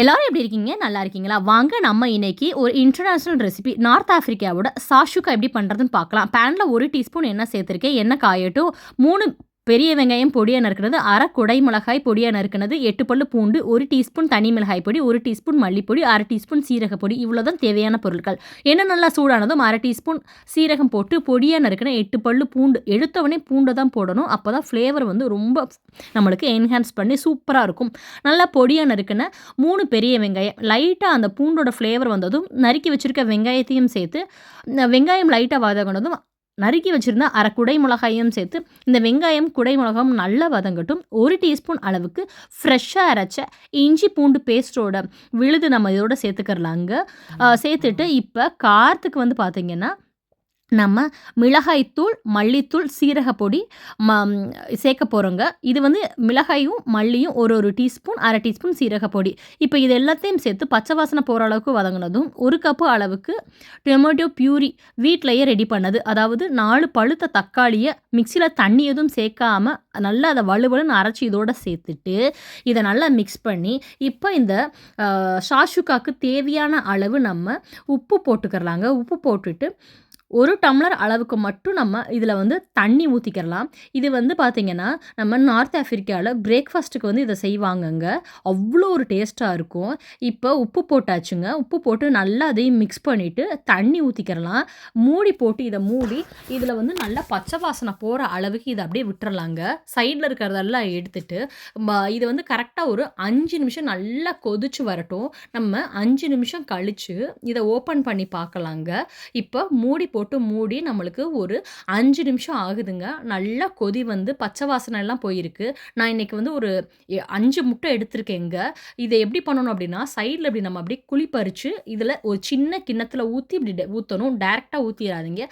எல்லாரும் எப்படி இருக்கீங்க? நல்லா இருக்கீங்களா? வாங்க நம்ம இன்னைக்கு ஒரு இன்டர்நேஷ்னல் ரெசிபி நார்த் ஆஃப்ரிக்காவோட சாஷுக்கா எப்படி பண்ணுறதுன்னு பார்க்கலாம். பேனில் ஒரு டீஸ்பூன் எண்ணெய் சேர்த்துருக்கேன். எண்ணெய் காயட்டும். மூணு பெரிய வெங்காயம் பொடியாக நறுக்கிறது அரை குடை மிளகாய் பொடியாக நறுக்கிறது எட்டு பல்லு பூண்டு ஒரு டீஸ்பூன் தனி மிளகாய் பொடி ஒரு டீஸ்பூன் மல்லிப்பொடி அரை டீஸ்பூன் சீரக பொடி இவ்வளோ தான் தேவையான பொருட்கள். என்ன நல்லா சூடானதும் அரை டீஸ்பூன் சீரகம் போட்டு பொடியாக நறுக்கின எட்டு பல்லு பூண்டு எடுத்தவொடனே பூண்டை தான் போடணும். அப்போ தான் ஃப்ளேவர் வந்து ரொம்ப நம்மளுக்கு என்ஹான்ஸ் பண்ணி சூப்பராக இருக்கும். நல்லா பொடியாக நறுக்கின மூணு பெரிய வெங்காயம் லைட்டாக அந்த பூண்டோட ஃப்ளேவர் வந்ததும் நறுக்கி வச்சுருக்க வெங்காயத்தையும் சேர்த்து வெங்காயம் லைட்டாக வதங்கினதும் நறுக்கி வச்சுருந்த அரை குடை மிளகாயும் சேர்த்து இந்த வெங்காயம் குடை மிளகாயும் நல்லா வதங்கட்டும். ஒரு டீஸ்பூன் அளவுக்கு ஃப்ரெஷ்ஷாக அரைச்ச இஞ்சி பூண்டு பேஸ்ட்டோட விழுது நம்ம இதோட சேர்த்துக்கிறலாங்க. சேர்த்துட்டு இப்போ காரத்துக்கு வந்து பார்த்திங்கன்னா நம்ம மிளகாய்த்தூள் மல்லித்தூள் சீரக பொடி ம சேர்க்க போகிறோங்க இது வந்து மிளகாயும் மல்லியும் ஒரு ஒரு டீஸ்பூன் அரை டீஸ்பூன் சீரக பொடி. இப்போ இது எல்லாத்தையும் சேர்த்து பச்சை வாசனை போகிற அளவுக்கு வதங்கினதும் ஒரு கப்பு அளவுக்கு டொமேட்டோ பியூரி வீட்டிலையே ரெடி பண்ணது. அதாவது நாலு பழுத்த தக்காளியை மிக்சியில் தண்ணி எதுவும் சேர்க்காமல் நல்லா அதை வலுவலுன்னு அரைச்சி இதோட சேர்த்துட்டு இதை நல்லா மிக்ஸ் பண்ணி இப்போ இந்த ஷாஷுக்காக்கு தேவையான அளவு நம்ம உப்பு போட்டுக்கிறலாங்க. உப்பு போட்டுட்டு ஒரு டம்ளர் அளவுக்கு மட்டும் நம்ம இதில் வந்து தண்ணி ஊற்றிக்கிறலாம் இது வந்து பார்த்திங்கன்னா நம்ம நார்த் ஆஃப்ரிக்காவில் பிரேக்ஃபாஸ்ட்டுக்கு வந்து இதை செய்வாங்கங்க. அவ்வளோ ஒரு டேஸ்ட்டாக இருக்கும். இப்போ உப்பு போட்டாச்சுங்க. உப்பு போட்டு நல்லா அதையும் மிக்ஸ் பண்ணிவிட்டு தண்ணி ஊற்றிக்கிறலாம் மூடி போட்டு இதை மூடி இதில் வந்து நல்லா பச்சை வாசனை போகிற அளவுக்கு இதை அப்படியே விட்டுறலாங்க. சைடில் இருக்கிறதெல்லாம் எடுத்துட்டு இதை வந்து கரெக்டாக ஒரு அஞ்சு நிமிஷம் நல்லா கொதிச்சு வரட்டும். நம்ம அஞ்சு நிமிஷம் கழித்து இதை ஓப்பன் பண்ணி பார்க்கலாங்க. இப்போ மூடி போட்டு போட்டு மூடி நம்மளுக்கு ஒரு அஞ்சு நிமிஷம் ஆகுதுங்க. நல்லா கொதி வந்து பச்சை வாசனை எல்லாம் போயிருக்கு. நான் இன்றைக்கி வந்து ஒரு அஞ்சு முட்டை எடுத்திருக்கேங்க. இதை எப்படி பண்ணணும் அப்படின்னா சைடில் இப்படி நம்ம அப்படியே குழி பறித்து இதில் ஒரு சின்ன கிண்ணத்தில் ஊற்றி இப்படி ஊற்றணும் டேரெக்டாக ஊற்றிடாதீங்க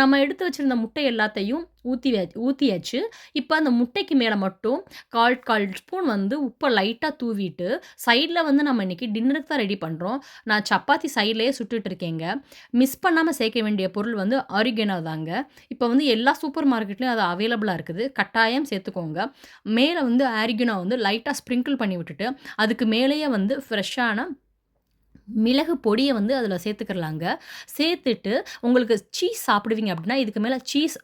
நம்ம எடுத்து வச்சுருந்த முட்டை எல்லாத்தையும் ஊற்றி ஊற்றியாச்சு இப்போ அந்த முட்டைக்கு மேலே மட்டும் கால் கால் ஸ்பூன் வந்து உப்பை லைட்டாக தூவிட்டு சைடில் வந்து நம்ம இன்றைக்கி டின்னருக்கு தான் ரெடி பண்ணுறோம் நான் சப்பாத்தி சைட்லேயே சுட்டுட்ருக்கேங்க மிஸ் பண்ணாமல் சேர்க்க வேண்டிய பொருள் வந்து ஆரிகேனோ தாங்க. இப்போ வந்து எல்லா சூப்பர் மார்க்கெட்லேயும் அது அவைலபிளாக இருக்குது. கட்டாயம் சேர்த்துக்கோங்க. மேலே வந்து ஆரிகனோ வந்து லைட்டாக ஸ்ப்ரிங்கிள் பண்ணி விட்டுட்டு அதுக்கு மேலேயே வந்து ஃப்ரெஷ்ஷான மிளகு பொடியை வந்து அதில் சேர்த்துக்கிறலாங்க. சேர்த்துட்டு உங்களுக்கு சீஸ் சாப்பிடுவீங்க அப்படின்னா இதுக்கு மேலே சீஸ்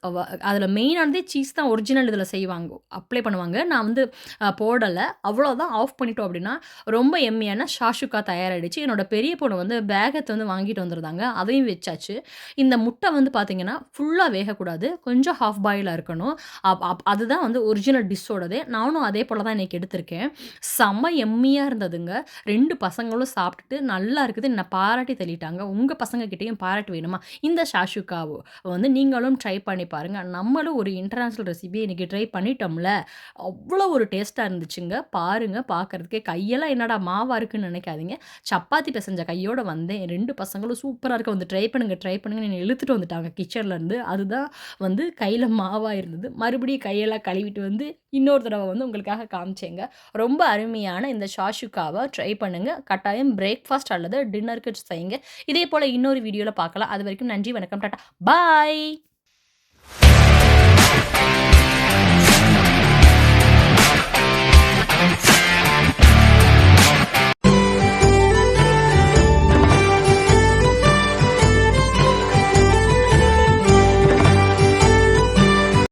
அதில் மெயினானதே சீஸ் தான் ஒரிஜினல் இதில் செய்வாங்க அப்ளை பண்ணுவாங்க. நான் வந்து போடலை. அவ்வளோதான் ஆஃப் பண்ணிட்டோம் அப்படின்னா ரொம்ப எம்மியான ஷாஷுக்கா தயாராகிடுச்சு என்னோட பெரிய பொண்ணு வந்து பேகத்தை வந்து வாங்கிட்டு வந்துருந்தாங்க. அதையும் வச்சாச்சு. இந்த முட்டை வந்து பார்த்திங்கன்னா ஃபுல்லாக வேகக்கூடாது. கொஞ்சம் ஹாஃப் பாயிலாக இருக்கணும். அப் அதுதான் வந்து ஒரிஜினல் டிஷ்ஷோடதே நானும் அதே போல் தான் இன்றைக்கி எடுத்திருக்கேன். செம்ம எம்மியாக இருந்ததுங்க. ரெண்டு பசங்களும் சாப்பிட்டுட்டு நல்ல நல்லா இருக்குது என்னை பாராட்டி தள்ளிட்டாங்க. உங்கள் பசங்கக்கிட்டேயும் பாராட்டு வேணுமா? இந்த ஷாஷுக்காவோ? வந்து நீங்களும் ட்ரை பண்ணி பாருங்கள் நம்மளும் ஒரு இன்டர்நேஷ்னல் ரெசிபி இன்றைக்கி ட்ரை பண்ணிட்டோம்ல. அவ்வளோ ஒரு டேஸ்ட்டாக இருந்துச்சுங்க. பாருங்கள் பார்க்குறதுக்கே கையெல்லாம் என்னடா மாவாக இருக்குன்னு நினைக்காதீங்க. சப்பாத்தி பிசைஞ்ச கையோடு வந்தேன். ரெண்டு பசங்களும் சூப்பராக இருக்க. வந்து ட்ரை பண்ணுங்கள் ட்ரை பண்ணுங்கள் என்னை இழுத்துட்டு வந்துட்டாங்க கிச்சன்லேருந்து அதுதான் வந்து கையில் மாவாக இருந்தது. மறுபடியும் கையெல்லாம் கழுவிட்டு வந்து இன்னொரு தடவை வந்து உங்களுக்காக காமிச்சேங்க. ரொம்ப அருமையான இந்த ஷாஷுக்காவை ட்ரை பண்ணுங்கள் கட்டாயம் பிரேக்ஃபாஸ்ட் அல்லது டின்னருக்கு செய்யுங்க. இதே போல் இன்னொரு வீடியோவில் பார்க்கலாம். அது வரைக்கும் நன்றி வணக்கம் டாட்டா. பாய்